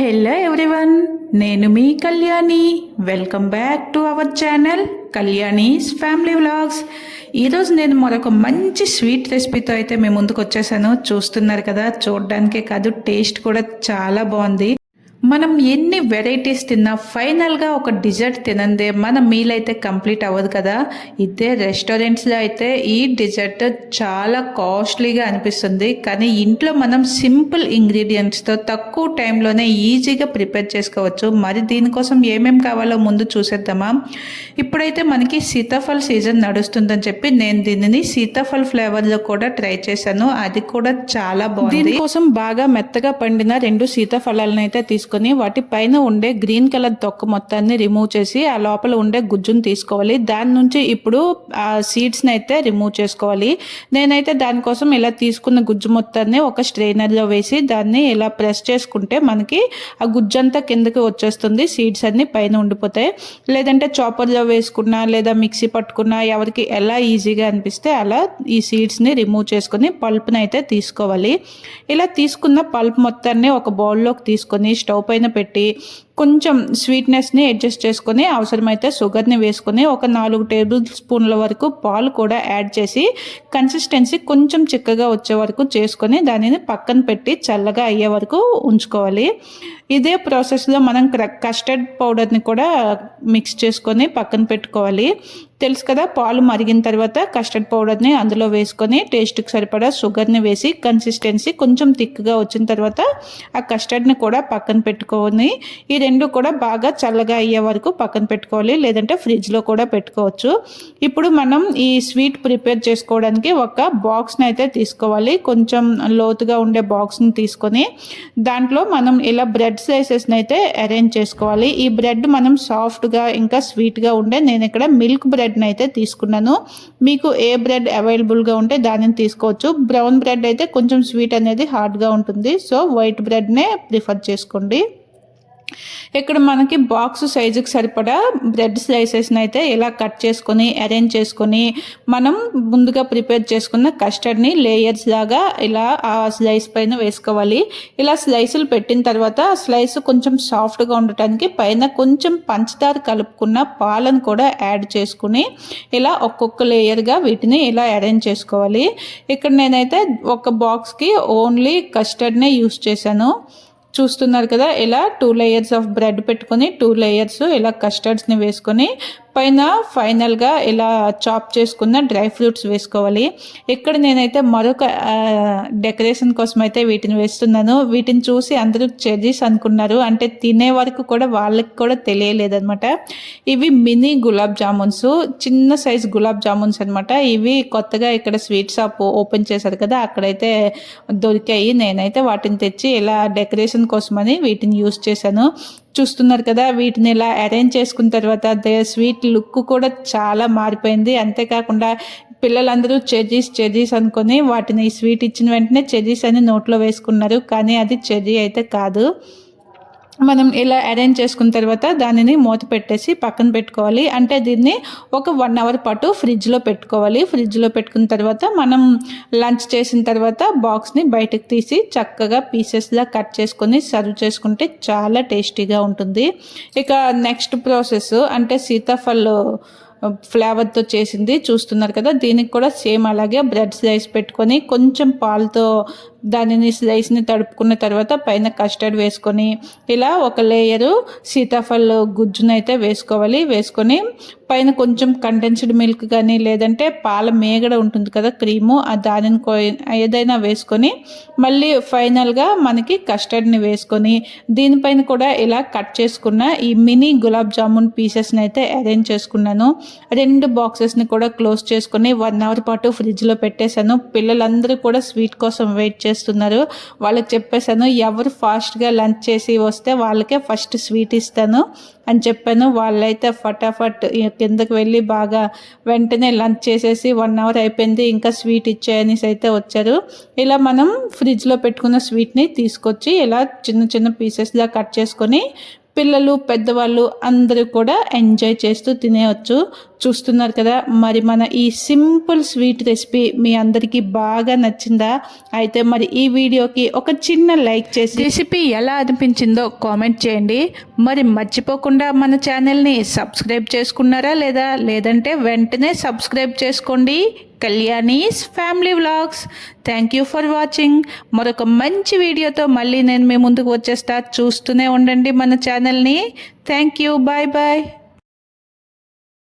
Hello everyone నేను మీ Kalyani. Welcome back to our channel Kalyani's family vlogs ఈరోజు నేను మరొక మంచి స్వీట్ రెసిపీతో అయితే మేము ముందుకు వచ్చేసాను. చూస్తున్నారు కదా చూడడానికే కాదు టేస్ట్ కూడా చాలా బాగుంది. మనం ఎన్ని వెరైటీస్ తిన్నా ఫైనల్గా ఒక డిజర్ట్ తినందే మన మీల్ అయితే కంప్లీట్ అవ్వదు కదా. ఇదే రెస్టారెంట్స్లో అయితే ఈ డిజర్ట్ చాలా కాస్ట్లీగా అనిపిస్తుంది. కానీ ఇంట్లో మనం సింపుల్ ఇంగ్రీడియంట్స్తో తక్కువ టైంలోనే ఈజీగా ప్రిపేర్ చేసుకోవచ్చు. మరి దీనికోసం ఏమేం కావాలో ముందు చూసేద్దామా? ఇప్పుడైతే మనకి సీతాఫల్ సీజన్ నడుస్తుందని చెప్పి నేను దీనిని సీతాఫల్ ఫ్లేవర్లో కూడా ట్రై చేశాను. అది కూడా చాలా బాగుంది. దీనికోసం బాగా మెత్తగా పండిన రెండు సీతాఫలాలను అయితే తీసుకొని వాటి పైన ఉండే గ్రీన్ కలర్ తొక్క మొత్తాన్ని రిమూవ్ చేసి ఆ లోపల ఉండే గుజ్జును తీసుకోవాలి. దాని నుంచి ఇప్పుడు ఆ సీడ్స్ని అయితే రిమూవ్ చేసుకోవాలి. నేనైతే దానికోసం ఇలా తీసుకున్న గుజ్జు మొత్తాన్ని ఒక స్ట్రైనర్లో వేసి దాన్ని ఇలా ప్రెస్ చేసుకుంటే మనకి ఆ గుజ్జంతా కిందకి వచ్చేస్తుంది. సీడ్స్ అన్ని పైన ఉండిపోతాయి. లేదంటే చాపర్లో వేసుకున్నా లేదా మిక్సీ పట్టుకున్నా ఎవరికి ఎలా ఈజీగా అనిపిస్తే అలా ఈ సీడ్స్ని రిమూవ్ చేసుకుని పల్ప్ని అయితే తీసుకోవాలి. ఇలా తీసుకున్న పల్ప్ మొత్తాన్ని ఒక బౌల్లోకి తీసుకొని స్టవ్ పైన పెట్టి కొంచెం స్వీట్నెస్ని అడ్జస్ట్ చేసుకొని అవసరమైతే షుగర్ని వేసుకొని ఒక నాలుగు టేబుల్ స్పూన్ల వరకు పాలు కూడా యాడ్ చేసి కన్సిస్టెన్సీ కొంచెం చిక్కగా వచ్చే వరకు చేసుకొని దానిని పక్కన పెట్టి చల్లగా అయ్యే వరకు ఉంచుకోవాలి. ఇదే ప్రాసెస్లో మనం కస్టర్డ్ పౌడర్ని కూడా మిక్స్ చేసుకొని పక్కన పెట్టుకోవాలి. తెలుసు కదా పాలు మరిగిన తర్వాత కస్టర్డ్ పౌడర్ని అందులో వేసుకొని టేస్ట్కి సరిపడా షుగర్ని వేసి కన్సిస్టెన్సీ కొంచెం థిక్గా వచ్చిన తర్వాత ఆ కస్టర్డ్ని కూడా పక్కన పెట్టుకొని ఈ రెండు కూడా బాగా చల్లగా అయ్యే వరకు పక్కన పెట్టుకోవాలి లేదంటే ఫ్రిడ్జ్లో కూడా పెట్టుకోవచ్చు. ఇప్పుడు మనం ఈ స్వీట్ ప్రిపేర్ చేసుకోవడానికి ఒక బాక్స్ని అయితే తీసుకోవాలి. కొంచెం లోతుగా ఉండే బాక్స్ని తీసుకొని దాంట్లో మనం ఇలా బ్రెడ్ స్లైసెస్ని అయితే అరేంజ్ చేసుకోవాలి. ఈ బ్రెడ్ మనం సాఫ్ట్గా ఇంకా స్వీట్గా ఉండే నేను ఇక్కడ మిల్క్ బ్రెడ్ బ్రెడ్ని అయితే తీసుకున్నాను. మీకు ఏ బ్రెడ్ అవైలబుల్గా ఉంటే దానిని తీసుకోవచ్చు. బ్రౌన్ బ్రెడ్ అయితే కొంచెం స్వీట్ అనేది హార్డ్గా ఉంటుంది. సో వైట్ బ్రెడ్నే ప్రిఫర్ చేసుకోండి. ఇక్కడ మనకి బాక్స్ సైజుకి సరిపడా బ్రెడ్ స్లైసెస్ని అయితే ఇలా కట్ చేసుకొని అరేంజ్ చేసుకొని మనం ముందుగా ప్రిపేర్ చేసుకున్న కస్టర్డ్ని లేయర్స్ లాగా ఇలా ఆ స్లైస్ పైన వేసుకోవాలి. ఇలా స్లైసులు పెట్టిన తర్వాత ఆ స్లైస్ కొంచెం సాఫ్ట్గా ఉండటానికి పైన కొంచెం పంచదార కలుపుకున్న పాలను కూడా యాడ్ చేసుకుని ఇలా ఒక్కొక్క లేయర్గా వీటిని ఇలా అరేంజ్ చేసుకోవాలి. ఇక్కడ నేనైతే ఒక బాక్స్కి ఓన్లీ కస్టర్డ్నే యూస్ చేశాను. చూస్తున్నారు కదా ఇలా టూ లేయర్స్ ఆఫ్ బ్రెడ్ పెట్టుకొని టూ లేయర్స్ ఇలా కస్టర్డ్స్ని వేసుకొని పైన ఫైనల్గా ఇలా చాప్ చేసుకున్న డ్రై ఫ్రూట్స్ వేసుకోవాలి. ఇక్కడ నేనైతే మరొక డెకరేషన్ కోసం అయితే వీటిని వేస్తున్నాను. వీటిని చూసి అందరూ చెర్రీస్ అనుకున్నారు. అంటే తినే వరకు కూడా వాళ్ళకి కూడా తెలియలేదనమాట ఇవి మినీ గులాబ్ జామున్స్ చిన్న సైజ్ గులాబ్ జామున్స్ అనమాట ఇవి కొత్తగా ఇక్కడ స్వీట్ షాప్ ఓపెన్ చేశారు కదా అక్కడైతే దొరికాయి. నేనైతే వాటిని తెచ్చి ఇలా డెకరేషన్ కోసమని వీటిని యూస్ చేశాను. చూస్తున్నారు కదా వీటిని ఇలా అరేంజ్ చేసుకున్న తర్వాత స్వీట్ లుక్ కూడా చాలా మారిపోయింది. అంతేకాకుండా పిల్లలందరూ చెర్రీస్ చెర్రీస్ అనుకొని వాటిని స్వీట్ ఇచ్చిన వెంటనే చెర్రీస్ అని నోట్లో వేసుకున్నారు. కానీ అది చెర్రీ అయితే కాదు. మనం ఇలా అరేంజ్ చేసుకున్న తర్వాత దానిని మూత పెట్టేసి పక్కన పెట్టుకోవాలి. అంటే దీన్ని ఒక వన్ అవర్ పాటు ఫ్రిడ్జ్లో పెట్టుకోవాలి. ఫ్రిడ్జ్లో పెట్టుకున్న తర్వాత మనం లంచ్ చేసిన తర్వాత బాక్స్ని బయటకు తీసి చక్కగా పీసెస్లా కట్ చేసుకొని సర్వ్ చేసుకుంటే చాలా టేస్టీగా ఉంటుంది. ఇక నెక్స్ట్ ప్రాసెస్ అంటే సీతాఫల్ ఫ్లేవర్తో చేసింది చూస్తున్నారు కదా. దీనికి కూడా సేమ్ అలాగే బ్రెడ్ స్లైస్ పెట్టుకొని కొంచెం పాలతో దానిని స్లైస్ని తడుపుకున్న తర్వాత పైన కస్టర్డ్ వేసుకొని ఇలా ఒక లేయరు సీతాఫల్ గుజ్జునైతే వేసుకోవాలి. వేసుకొని పైన కొంచెం కండెన్స్డ్ మిల్క్ కానీ లేదంటే పాల మేగడ ఉంటుంది కదా క్రీము ఆ దానిని ఏదైనా వేసుకొని మళ్ళీ ఫైనల్గా మనకి కస్టర్డ్ని వేసుకొని దీనిపైన కూడా ఇలా కట్ చేసుకున్న ఈ మినీ గులాబ్ జామున్ పీసెస్ని అయితే అరేంజ్ చేసుకున్నాను. రెండు బాక్సెస్ని కూడా క్లోజ్ చేసుకొని వన్ అవర్ పాటు ఫ్రిడ్జ్లో పెట్టేశాను. పిల్లలందరూ కూడా స్వీట్ కోసం వెయిట్ చేస్తున్నారు. వాళ్ళకి చెప్పేశాను ఎవరు ఫాస్ట్గా లంచ్ చేసి వస్తే వాళ్ళకే ఫస్ట్ స్వీట్ ఇస్తాను అని చెప్పాను. వాళ్ళైతే ఫటాఫట్ కిందకి వెళ్ళి బాగా వెంటనే లంచ్ చేసేసి వన్ అవర్ అయిపోయింది ఇంకా స్వీట్ ఇచ్చేయనేసి అయితే వచ్చారు. ఇలా మనం ఫ్రిడ్జ్లో పెట్టుకున్న స్వీట్ని తీసుకొచ్చి ఇలా చిన్న చిన్న పీసెస్లా కట్ చేసుకొని పిల్లలు పెద్దవాళ్ళు అందరూ కూడా ఎంజాయ్ చేస్తూ తినేయచ్చు. చూస్తున్నారు కదా మరి మన ఈ సింపుల్ స్వీట్ రెసిపీ మీ అందరికీ బాగా నచ్చిందా? అయితే మరి ఈ వీడియోకి ఒక చిన్న లైక్ చేసి రెసిపీ ఎలా అనిపించిందో కామెంట్ చేయండి. మరి మర్చిపోకుండా మన ఛానల్ని సబ్స్క్రైబ్ చేసుకున్నారా లేదా? లేదంటే వెంటనే సబ్స్క్రైబ్ చేసుకోండి. Kalyani's family vlogs. Thank you for watching మరొక మంచి వీడియోతో మళ్ళీ నేను మీ ముందుకు వచ్చేస్తా. చూస్తూనే ఉండండి మన ఛానల్ని థ్యాంక్ యూ బాయ్ బాయ్